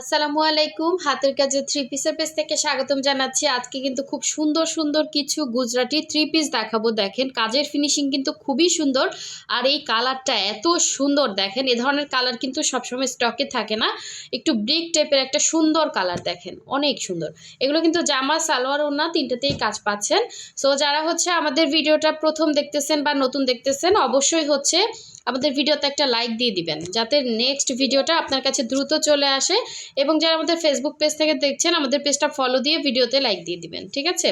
আসসালামু আলাইকুম। হাতের কাজে থ্রি পিসের পেজ থেকে স্বাগতম জানাচ্ছি। আজকে কিন্তু খুব সুন্দর সুন্দর কিছু গুজরাটি থ্রি পিস দেখাবো। দেখেন, কাজের ফিনিশিং কিন্তু খুবই সুন্দর। আর এই কালারটা এত সুন্দর, দেখেন, এ ধরনের কালার কিন্তু সবসময় স্টকে থাকে না। একটু ব্রিক টাইপের একটা সুন্দর কালার দেখেন, অনেক সুন্দর। এগুলো কিন্তু জামা, সালোয়ার ওনা তিনটাতেই কাজ পাচ্ছেন। সো যারা হচ্ছে আমাদের ভিডিওটা প্রথম দেখতেছেন বা নতুন দেখতেছেন, অবশ্যই হচ্ছে আমাদের ভিডিওতে একটা লাইক দিয়ে দিবেন, যাতে নেক্সট ভিডিওটা আপনার কাছে দ্রুত চলে আসে এবং যারা আমাদের ফেসবুক পেজ থেকে দেখছেন, আমাদের পেজটা ফলো দিয়ে ভিডিওতে লাইক দিয়ে দিবেন, ঠিক আছে?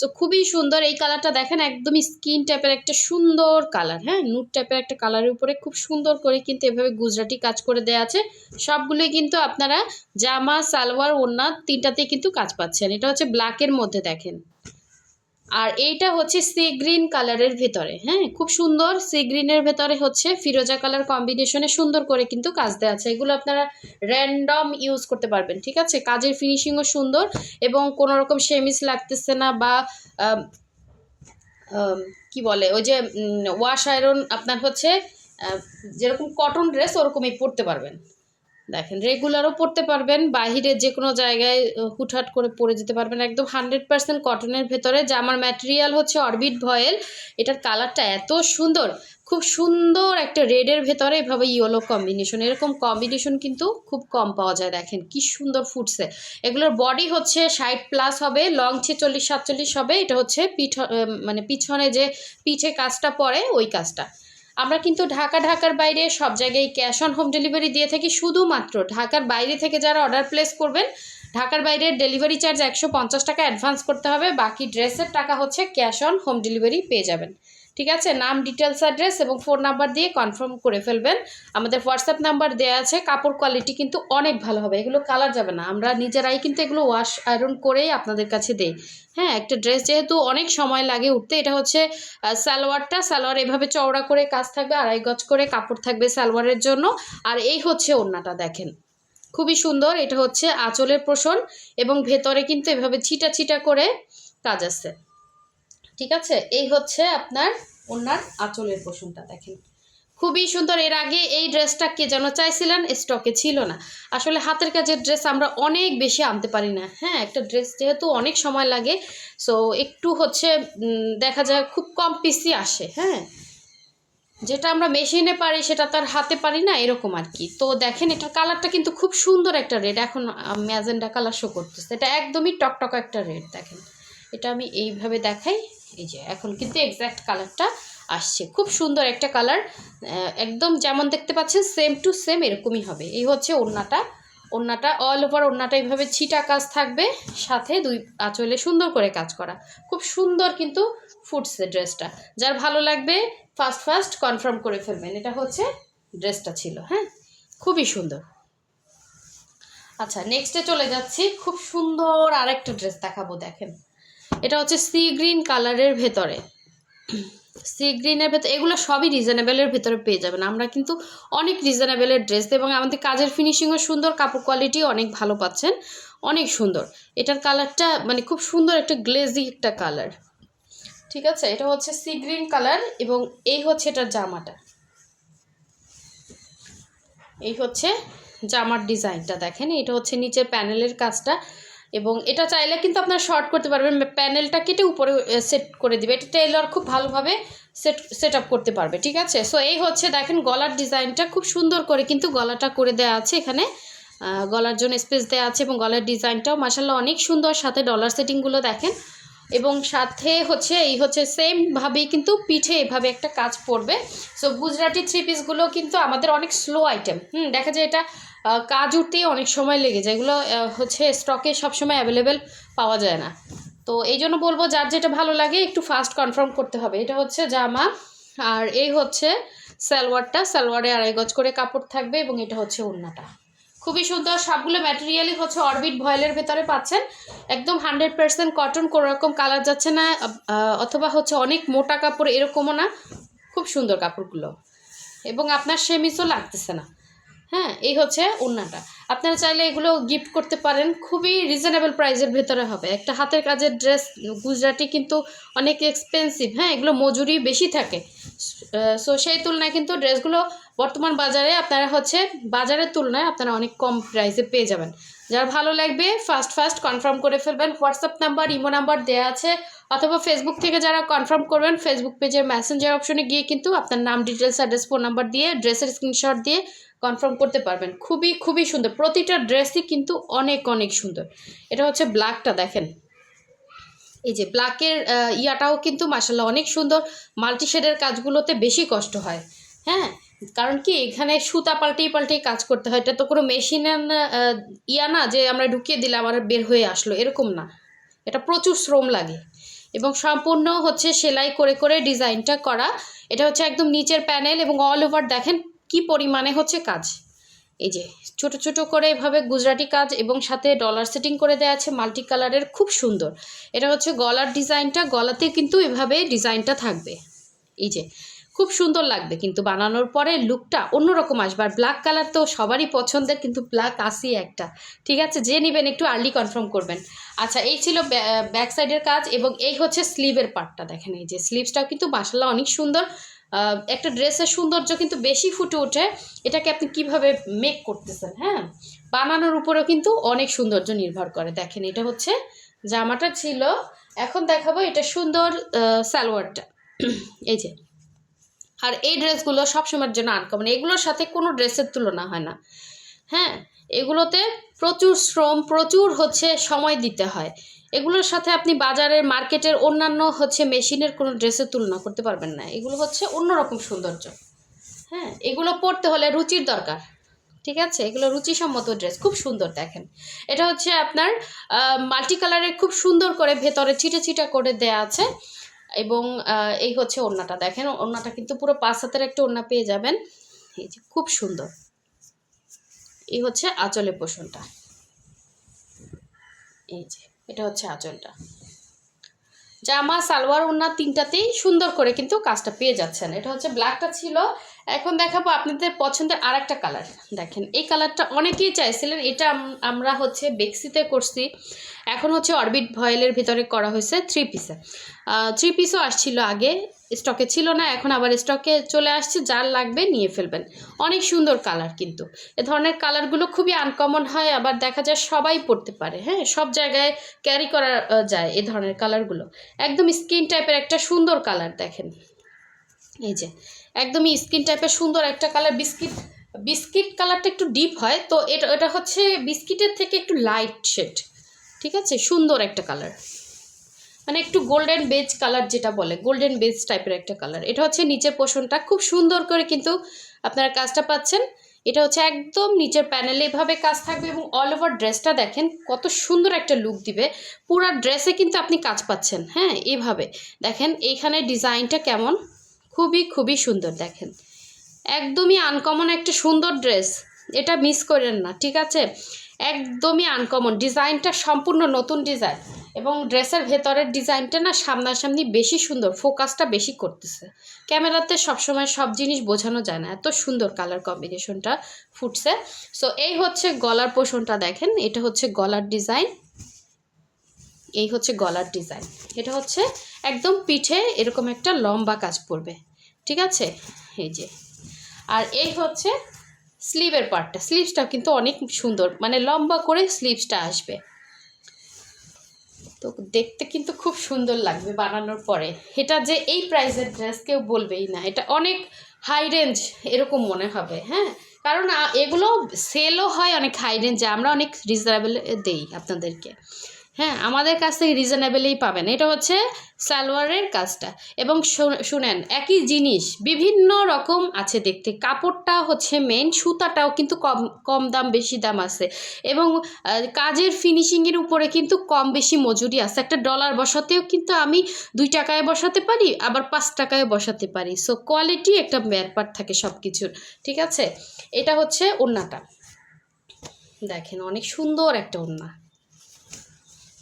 সো খুবই সুন্দর এই কালারটা দেখেন, একদমই স্কিন টাইপের একটা সুন্দর কালার হ্যাঁ? নুট টাইপের একটা কালারের উপরে খুব সুন্দর করে কিন্তু এভাবে গুজরাটি কাজ করে দেওয়া আছে। সবগুলোই কিন্তু আপনারা জামা, সালোয়ার, ওড়না তিনটাতেই কিন্তু কাজ পাচ্ছেন। এটা হচ্ছে ব্ল্যাকের মধ্যে দেখেন। আর এইটা হচ্ছে সি গ্রিন কালারের ভেতরে হ্যাঁ? খুব সুন্দর সি গ্রিনের ভেতরে হচ্ছে ফিরোজা কালার কম্বিনেশনে সুন্দর করে কিন্তু কাজ দেওয়া আছে। এগুলো আপনারা র্যান্ডম ইউজ করতে পারবেন, ঠিক আছে? কাজের ফিনিশিংও সুন্দর এবং কোনো রকম সেমিস লাগতেছে না বা কি বলে? ওই যে ওয়াশ আয়রন আপনার হচ্ছে যেরকম কটন ড্রেস ওরকমই পরতে পারবেন। দেখেন রেগুলারও পরতে পারবেন, বাহিরে যে কোনো জায়গায় হুটহাট করে পরে যেতে পারবেন। একদম হান্ড্রেড পার্সেন্ট কটনের ভেতরে জামার ম্যাটেরিয়াল হচ্ছে অরবিট ভয়েল, এটার কালারটা এত সুন্দর, খুব সুন্দর একটা রেডের ভেতরে এভাবে ইয়েলো কম্বিনেশন এরকম কম্বিনেশন কিন্তু খুব কম পাওয়া যায়, দেখেন কি সুন্দর ফুটছে। এগুলোর বডি হচ্ছে ষাট প্লাস হবে লং ছেচল্লিশ সাতচল্লিশ হবে, এটা হচ্ছে পিঠ মানে পিছনে যে পিঠে কাজটা পড়ে, ওই কাজটা। আমরা কিন্তু ঢাকা, ঢাকার বাইরে সব জায়গায় ক্যাশ অন হোম ডেলিভারি দিয়ে থাকি শুধুমাত্র। ঢাকার বাইরে থেকে যারা অর্ডার প্লেস করবেন, ঢাকার বাইরে ডেলিভারি চার্জ একশো পঞ্চাশ টাকা অ্যাডভান্স করতে হবে, বাকি ড্রেসের টাকা হচ্ছে ক্যাশ অন হোম ডেলিভারি পেয়ে যাবেন। ঠিক আছে? নাম ডিটেলস অ্যাড্রেস এবং ফোন নাম্বার দিয়ে কনফার্ম করে ফেলবেন। আমাদের হোয়াটসঅ্যাপ নাম্বার দেওয়া আছে। কাপড় কোয়ালিটি কিন্তু অনেক ভালো হবে। এগুলো কালার যাবে না। আমরা নিজেরাই কিন্তু এগুলো ওয়াশ আয়রন করেই আপনাদের কাছে দেই। হ্যাঁ একটা ড্রেস যেহেতু অনেক সময় লাগে উঠতে, এটা হচ্ছে সালোয়ারটা, সালোয়ার এভাবে চওড়া করে কাজ থাকবে, আড়াই গজ করে কাপড় থাকবে সালোয়ারের জন্য। আর এই হচ্ছে ওড়নাটা, দেখেন। খুবই সুন্দর। এটা হচ্ছে আঁচলের পোষণ এবং ভেতরে কিন্তু এভাবে ছিটা ছিটা করে কাজ আছে। ঠিক আছে? এই হচ্ছে আপনার ওনার আঁচলের পোষণটা দেখেন। খুবই সুন্দর, এর আগে এই ড্রেসটা কে যেন চাইছিলেন, স্টকে ছিল না। আসলে হাতের কাজের ড্রেস আমরা অনেক বেশি আনতে পারি না। হ্যাঁ একটা ড্রেস যেহেতু অনেক সময় লাগে, সো একটু হচ্ছে দেখা যায় খুব কম পিসি আসে হ্যাঁ? যেটা আমরা মেশিনে পারি, সেটা তার হাতে পারি না, এরকম আর কি। তো দেখেন এটার কালারটা কিন্তু খুব সুন্দর একটা রেড। এখন ম্যাজেন্ডা কালার শো করতেছে। এটা একদমই টকটক একটা রেড, দেখেন। এটা আমি এইভাবে দেখাই। এই যে, এখন কিন্তু এক্স্যাক্ট কালারটা আসছে। খুব সুন্দর একটা কালার একদম যেমন দেখতে পাচ্ছেন সেম টু সেম এরকমই হবে। এই হচ্ছে ওড়নাটা। ওড়নাটা অল ওভার ওড়নাটা এইভাবে ছিটা কাজ থাকবে, সাথে দুই আঁচলে সুন্দর করে কাজ করা। খুব সুন্দর কিন্তু ফুটছে ড্রেসটা যার ভালো লাগবে ফার্স্ট ফার্স্ট কনফার্ম করে ফেলবেন। এটা হচ্ছে ড্রেসটা ছিল হ্যাঁ? খুবই সুন্দর। আচ্ছা নেক্সটে চলে যাচ্ছি। খুব সুন্দর আরেকটা ড্রেস দেখাবো, দেখেন। এটা হচ্ছে সি গ্রিন কালারের ভেতরে। সি গ্রিনের ভেতরে, এগুলো সবই রিজনেবলের ভেতরে পেয়ে যাবেন। আমরা কিন্তু অনেক রিজনেবলের ড্রেস এবং আমাদের কাজের ফিনিশিংও সুন্দর, কাপড় কোয়ালিটি অনেক ভালো পাচ্ছেন। অনেক সুন্দর। এটার কালারটা মানে খুব সুন্দর একটা গ্লেজি একটা কালার ঠিক আছে? এটা হচ্ছে সি গ্রিন কালার এবং এই হচ্ছে এটার জামাটা। এই হচ্ছে জামার ডিজাইনটা দেখেন। এটা হচ্ছে নিচের প্যানেলের কাজটা। এবং এটা চাইলে কিন্তু আপনার শর্ট করতে পারবেন। প্যানেলটা কেটে উপরে সেট করে দিবে। এটা টেলর খুব ভালোভাবে সেট সেট আপ করতে পারবে, ঠিক আছে? সো এই হচ্ছে দেখেন গলার ডিজাইনটা খুব সুন্দর করে কিন্তু গলাটা করে দেওয়া আছে এখানে। গলার জন্য স্পেস দেওয়া আছে এবং গলার ডিজাইনটাও মাসাল্লাহ অনেক সুন্দর। সাথে ডলার সেটিংগুলো দেখেন। এবং সাথে হচ্ছে এই হচ্ছে সেমভাবেই কিন্তু পিঠে এভাবে একটা কাজ পড়বে। সো গুজরাটি থ্রি পিসগুলো কিন্তু আমাদের অনেক স্লো আইটেম হুম, দেখা যায় এটা কাজ উঠতেই অনেক সময় লেগে যায়। এগুলো হচ্ছে স্টকে সবসময় অ্যাভেলেবেল পাওয়া যায় না। তো এই জন্য বলব, যার যেটা ভালো লাগে একটু ফাস্ট কনফার্ম করতে হবে। এটা হচ্ছে জামা, আর এই হচ্ছে সালোয়ারটা। সালোয়ারে আড়াই গজ করে কাপড় থাকবে এবং এটা হচ্ছে ওড়নাটা। খুবই সুন্দর, সবগুলো ম্যাটেরিয়ালই হচ্ছে অরবিট ভয়েলের ভেতরে পাচ্ছেন। একদম হান্ড্রেড পার্সেন্ট কটন কোনো রকম কালার যাচ্ছে না অথবা হচ্ছে অনেক মোটা কাপড় এরকমও না। খুব সুন্দর কাপড়গুলো। এবং আপনার সেমিসও লাগতেছে না। হ্যাঁ এই হচ্ছে ওড়নাটা। আপনারা চাইলে এগুলো গিফট করতে পারেন, খুবই রিজনেবল প্রাইসের ভেতরে হবে। একটা হাতের কাজের ড্রেস গুজরাটি কিন্তু অনেক এক্সপেন্সিভ হ্যাঁ এগুলো মজুরি বেশি থাকে। সো সেই তুলনায় কিন্তু ড্রেসগুলো বর্তমান বাজারে আপনারা হচ্ছে, বাজারের তুলনায় আপনারা অনেক কম প্রাইসে পেয়ে যাবেন। যার ভালো লাগবে ফার্স্ট ফার্স্ট কনফার্ম করে ফেলবেন। হোয়াটসঅ্যাপ নাম্বার ইমো নাম্বার দেওয়া আছে, অথবা ফেসবুক থেকে যারা কনফার্ম করবেন ফেসবুক পেজের মেসেঞ্জার অপশনে গিয়ে কিন্তু আপনার নাম ডিটেলস অ্যাড্রেস ফোন নাম্বার দিয়ে ড্রেসের স্ক্রিনশট দিয়ে কনফার্ম করতে পারবেন। খুবই খুবই সুন্দর। প্রতিটা ড্রেসই কিন্তু অনেক অনেক সুন্দর। এটা হচ্ছে ব্ল্যাকটা দেখেন। এই যে ব্ল্যাকের ইয়াটাও কিন্তু মাসাল্লাহ অনেক সুন্দর। মাল্টি শেডের কাজগুলোতে বেশি কষ্ট হয়। হ্যাঁ? কারণ কি এখানে সুতা পাল্টেই পাল্টেই কাজ করতে হয়। এটা তো কোনো মেশিনের ইয়া না যে আমরা ঢুকিয়ে দিলাম আর বের হয়ে আসলো। এরকম না। এটা প্রচুর শ্রম লাগে। এবং সম্পূর্ণ হচ্ছে সেলাই করে করে ডিজাইনটা করা। এটা হচ্ছে একদম নিচের প্যানেল এবং অল ওভার দেখেন কি পরিমাণে হচ্ছে কাজ? এই যে, ছোট ছোট করে এভাবে গুজরাটি কাজ এবং সাথে ডলার সেটিং করে দেওয়া আছে মাল্টি কালারের খুব সুন্দর। এটা হচ্ছে গলার ডিজাইনটা, গলাতে কিন্তু এভাবে ডিজাইনটা থাকবে। এই যে, খুব সুন্দর লাগবে কিন্তু বানানোর পরে লুকটা অন্যরকম আসবে। আর ব্ল্যাক কালার তো সবারই পছন্দের, কিন্তু ব্ল্যাক আসি একটা। ঠিক আছে? যে নেবেন একটু আর্লি কনফার্ম করবেন। আচ্ছা এই ছিল ব্যাক সাইডের কাজ এবং এই হচ্ছে স্লিভের পার্টটা দেখেন, এই যে স্লিভসটাও কিন্তু মাসাল্লাহ অনেক সুন্দর। একটা ড্রেসের সৌন্দর্য কিন্তু বেশি ফুটে ওঠে। এটাকে আপনি কীভাবে মেক করতেছেন হ্যাঁ? বানানোর উপরেও কিন্তু অনেক সৌন্দর্য নির্ভর করে। দেখেন, এটা হচ্ছে জামাটা ছিল। এখন দেখাবো এটা সুন্দর সালোয়ারটা। এই যে। আর এই ড্রেসগুলো সবসময়ের জন্য আনকমন এগুলোর সাথে কোনো ড্রেসের তুলনা হয় না। হ্যাঁ এগুলোতে প্রচুর শ্রম, প্রচুর হচ্ছে সময় দিতে হয়। এগুলোর সাথে আপনি বাজারের, মার্কেটের অন্যান্য হচ্ছে মেশিনের কোনো ড্রেসের তুলনা করতে পারবেন না। এগুলো হচ্ছে অন্যরকম সৌন্দর্য। হ্যাঁ এগুলো পরতে হলে রুচির দরকার। ঠিক আছে? এগুলো রুচিসম্মত ড্রেস, খুব সুন্দর দেখেন। এটা হচ্ছে আপনার মাল্টি কালারের খুব সুন্দর করে ভেতরে ছিটে ছিটা করে দেয়া আছে এবং এই হচ্ছে ওড়নাটা। দেখেন, ওড়নাটা কিন্তু পুরো পাঁচ হাতের একটা ওড়না পেয়ে যাবেন। এই যে, খুব সুন্দর। এই হচ্ছে আঁচলের পোষণটা। এই যে, এটা হচ্ছে আঁচলটা। জামা, সালোয়ার, ওড়না তিনটাতেই সুন্দর করে কিন্তু কাজটা পেয়ে যাচ্ছেন। এটা হচ্ছে ব্ল্যাকটা ছিল। এখন দেখাবো আপনাদের পছন্দের আর একটা কালার। দেখেন, এই কালারটা অনেকেই চাইছিলেন। এটা আমরা হচ্ছে বেক্সিতে করছি। এখন হচ্ছে অরবিট ভয়েলের ভিতরে করা হয়েছে থ্রি পিসে। থ্রি পিসও আসছিল আগে। স্টকে ছিল না, এখন আবার স্টকে চলে আসছে, যার লাগবে নিয়ে ফেলবেন। অনেক সুন্দর কালার কিন্তু। এ ধরনের কালারগুলো খুবই আনকমন হয়, আবার দেখা যায় সবাই পড়তে পারে হ্যাঁ? সব জায়গায় ক্যারি করা যায় এ ধরনের কালারগুলো একদম স্কিন টাইপের একটা সুন্দর কালার দেখেন। এই যে একদমই স্কিন টাইপের সুন্দর একটা কালার বিস্কিট বিস্কিট কালারটা একটু ডিপ হয়, তো এটা এটা হচ্ছে বিস্কিটের থেকে একটু লাইট শেড ঠিক আছে? সুন্দর একটা কালার মানে একটু গোল্ডেন বেজ কালার যেটা বলে গোল্ডেন বেজ টাইপের একটা কালার এটা হচ্ছে নিচের পোষণটা খুব সুন্দর করে কিন্তু আপনারা কাজটা পাচ্ছেন। এটা হচ্ছে একদম নিচের প্যানেলে এভাবে কাজ থাকবে এবং অল ওভার ড্রেসটা দেখেন, কত সুন্দর একটা লুক দিবে। পুরো ড্রেসে কিন্তু আপনি কাজ পাচ্ছেন হ্যাঁ এভাবে। দেখেন, এইখানে ডিজাইনটা কেমন? খুবই খুবই সুন্দর, দেখেন। একদমই আনকমন একটা সুন্দর ড্রেস এটা মিস করেন না, ঠিক আছে? একদমই আনকমন ডিজাইনটা সম্পূর্ণ নতুন ডিজাইন। এবং ড্রেসের ভেতরের ডিজাইনটা না সামনাসামনি বেশি সুন্দর, ফোকাসটা বেশি করতেছে। ক্যামেরাতে সবসময় সব জিনিস বোঝানো যায় না, এত সুন্দর কালার কম্বিনেশনটা ফুটছে। সো এই হচ্ছে গলার পোষণটা দেখেন, এটা হচ্ছে গলার ডিজাইন। এই হচ্ছে গলার ডিজাইন। এটা হচ্ছে একদম পিঠে এরকম একটা লম্বা কাজ পড়বে। ঠিক আছে? এই যে। আর এই হচ্ছে স্লিভের পার্টটা স্লিভসটাও কিন্তু অনেক সুন্দর মানে লম্বা করে স্লিভসটা আসবে। তো দেখতে কিন্তু খুব সুন্দর লাগবে বানানোর পরে। এটা যে এই প্রাইসের ড্রেস কেউ বলবেই না। এটা অনেক হাই রেঞ্জ এরকম মনে হবে হ্যাঁ? কারণ এগুলো সেলও হয় অনেক হাই রেঞ্জে আমরা অনেক রিজনেবল দেই আপনাদেরকে। হ্যাঁ আমাদের কাছ থেকে রিজনেবলেই পাবেন। এটা হচ্ছে সালোয়ারের কাজটা। এবং শুনেন, একই জিনিস, বিভিন্ন রকম আছে দেখতে। কাপড়টা হচ্ছে মেন সুতাটাও কিন্তু কম কম দাম, বেশি দাম আছে। এবং কাজের ফিনিশিংয়ের উপরে কিন্তু কম বেশি মজুরি আছে। একটা ডলার বসাতেও কিন্তু আমি দুই টাকায় বসাতে পারি, আবার পাঁচ টাকায় বসাতে পারি। সো কোয়ালিটি একটা ব্যাপার থাকে সব কিছুর ঠিক আছে? এটা হচ্ছে ওড়নাটা দেখেন, অনেক সুন্দর একটা ওড়না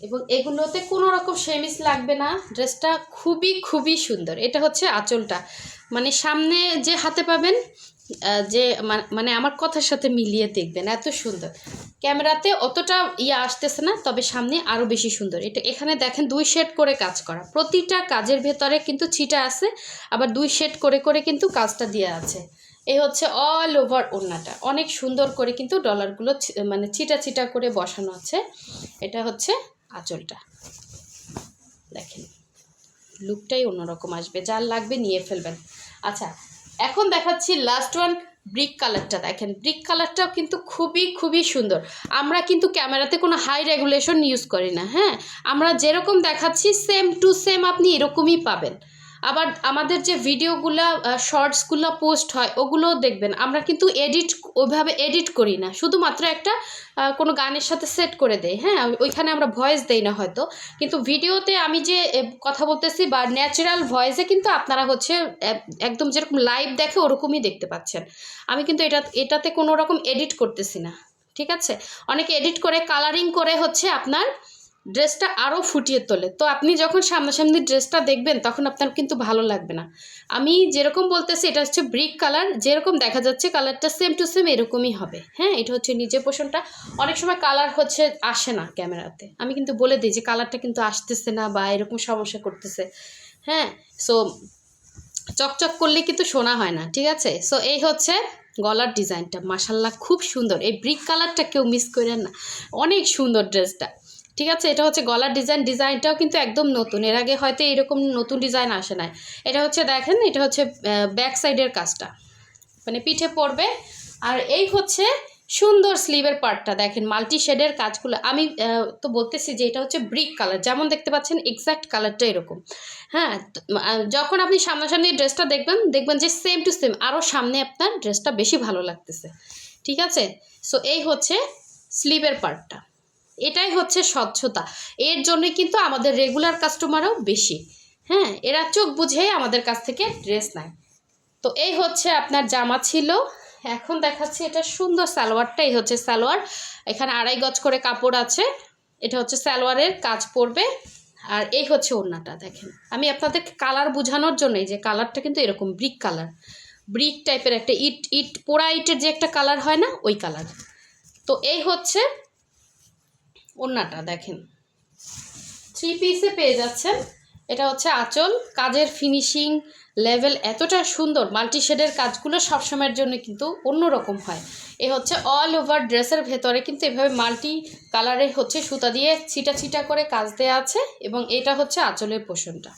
এবং এগুলোতে কোনো রকম সেমিস লাগবে না। ড্রেসটা খুবই খুবই সুন্দর। এটা হচ্ছে আঁচলটা। মানে সামনে যে হাতে পাবেন যে মানে আমার কথার সাথে মিলিয়ে দেখবেন। এত সুন্দর। ক্যামেরাতে অতটা ইয়ে আসতেছে না, তবে সামনে আরও বেশি সুন্দর। এটা এখানে দেখেন দুই শেড করে কাজ করা। প্রতিটা কাজের ভেতরে কিন্তু ছিটা আছে, আবার দুই শেড করে করে কিন্তু কাজটা দেওয়া আছে। এই হচ্ছে অল ওভার ওড়নাটা। অনেক সুন্দর করে কিন্তু ডলারগুলো মানে ছিটা ছিটা করে বসানো আছে। এটা হচ্ছে আঁচলটা। দেখেন, লুকটাই অন্যরকম আসবে। যার লাগবে নিয়ে ফেলবেন। আচ্ছা এখন দেখাচ্ছি লাস্ট ওয়ান ব্রিক কালারটা দেখেন ব্রিক কালারটাও কিন্তু খুবই খুবই সুন্দর। আমরা কিন্তু ক্যামেরাতে কোনো হাই রেগুলেশন ইউজ করি না হ্যাঁ? আমরা যেরকম দেখাচ্ছি সেম টু সেম আপনি এরকমই পাবেন। আবার আমাদের যে ভিডিওগুলো শর্টসগুলো পোস্ট হয়, ওগুলোও দেখবেন। আমরা কিন্তু এডিট ওইভাবে এডিট করি না। শুধুমাত্র একটা কোনো গানের সাথে সেট করে দেই হ্যাঁ? ওইখানে আমরা ভয়েস দেই না হয়তো। কিন্তু ভিডিওতে আমি যে কথা বলতেছি বা ন্যাচারাল ভয়েসে কিন্তু আপনারা হচ্ছে একদম যেরকম লাইভ দেখে ওরকমই দেখতে পাচ্ছেন। আমি কিন্তু এটা, এটাতে কোনো রকম এডিট করতেছি না। ঠিক আছে? অনেকে এডিট করে কালারিং করে হচ্ছে আপনার ড্রেসটা আরও ফুটিয়ে তোলে। তো আপনি যখন সামনাসামনি ড্রেসটা দেখবেন, তখন আপনার কিন্তু ভালো লাগবে না। আমি যেরকম বলতেছি, এটা হচ্ছে ব্রিক কালার যেরকম দেখা যাচ্ছে কালারটা সেম টু সেম এরকমই হবে। হ্যাঁ এটা হচ্ছে নিজের পোষণটা। অনেক সময় কালার হচ্ছে আসে না ক্যামেরাতে আমি কিন্তু বলে দিই যে কালারটা কিন্তু আসতেছে না বা এরকম সমস্যা করতেছে। হ্যাঁ সো চকচক করলে কিন্তু শোনা হয় না, ঠিক আছে? সো এই হচ্ছে গলার ডিজাইনটা মাসাল্লাহ খুব সুন্দর। এই ব্রিক কালারটা কেউ মিস করেন না। অনেক সুন্দর ড্রেসটা ঠিক আছে, এটা হচ্ছে গলার ডিজাইন ডিজাইনটাও কিন্তু একদম নতুন। এর আগে হয়তো এরকম নতুন ডিজাইন আসে নাই। এটা হচ্ছে দেখেন, এটা হচ্ছে ব্যাক সাইডের কাজটা। মানে পিঠে পড়বে। আর এই হচ্ছে সুন্দর স্লিভের পার্টটা দেখেন মাল্টি শেডের কাজগুলো। আমি তো বলতেছি যে এটা হচ্ছে ব্রিক কালার যেমন দেখতে পাচ্ছেন এক্স্যাক্ট কালারটা এরকম। হ্যাঁ যখন আপনি সামনাসামনি ড্রেসটা দেখবেন দেখবেন যে সেম টু সেম আরও সামনে আপনার ড্রেসটা বেশি ভালো লাগতেছে। ঠিক আছে? সো এই হচ্ছে স্লিভের পার্টটা এটাই হচ্ছে স্বচ্ছতা। এর জন্যই কিন্তু আমাদের রেগুলার কাস্টমারও বেশি। হ্যাঁ এরা চোখ বুঝে আমাদের কাছ থেকে ড্রেস নেয়। তো এই হচ্ছে আপনার জামা ছিল। এখন দেখাচ্ছি এটা সুন্দর সালোয়ারটাই হচ্ছে সালোয়ার। এখানে আড়াই গজ করে কাপড় আছে। এটা হচ্ছে সালোয়ারের কাজ পড়বে। আর এই হচ্ছে ওড়নাটা, দেখেন। আমি আপনাদেরকে কালার বোঝানোর জন্যই যে কালারটা কিন্তু এরকম ব্রিক কালার ব্রিক টাইপের একটা ইট ইট, পোড়া ইটের যে একটা কালার হয় না, ওই কালার তো এই হচ্ছে ওড়নাটা দেখেন। থ্রি পিসে পেয়ে যাচ্ছেন। এটা হচ্ছে আঁচল। কাজের ফিনিশিং লেভেল এতটা সুন্দর। মাল্টি শেডের কাজগুলো সবসময়ের জন্য কিন্তু অন্যরকম হয়। এ হচ্ছে অল ওভার ড্রেসের ভেতরে কিন্তু এভাবে মাল্টি কালারে হচ্ছে সুতা দিয়ে ছিটা ছিটা করে কাজ দেওয়া আছে এবং এটা হচ্ছে আঁচলের পোষণটা।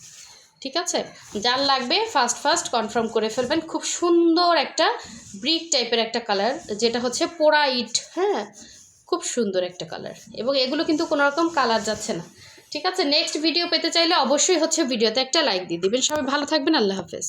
ঠিক আছে? যার লাগবে ফার্স্ট ফার্স্ট কনফার্ম করে ফেলবেন। খুব সুন্দর একটা ব্রিক টাইপের একটা কালার যেটা হচ্ছে পোড়া ইট হ্যাঁ? খুব সুন্দর একটা কালার এবং এগুলো কিন্তু কোনো রকম কালার যাচ্ছে না। ঠিক আছে? নেক্সট ভিডিও পেতে চাইলে অবশ্যই হচ্ছে ভিডিওতে একটা লাইক দিয়ে দিবেন। সবাই ভালো থাকবেন। আল্লাহ হাফেজ।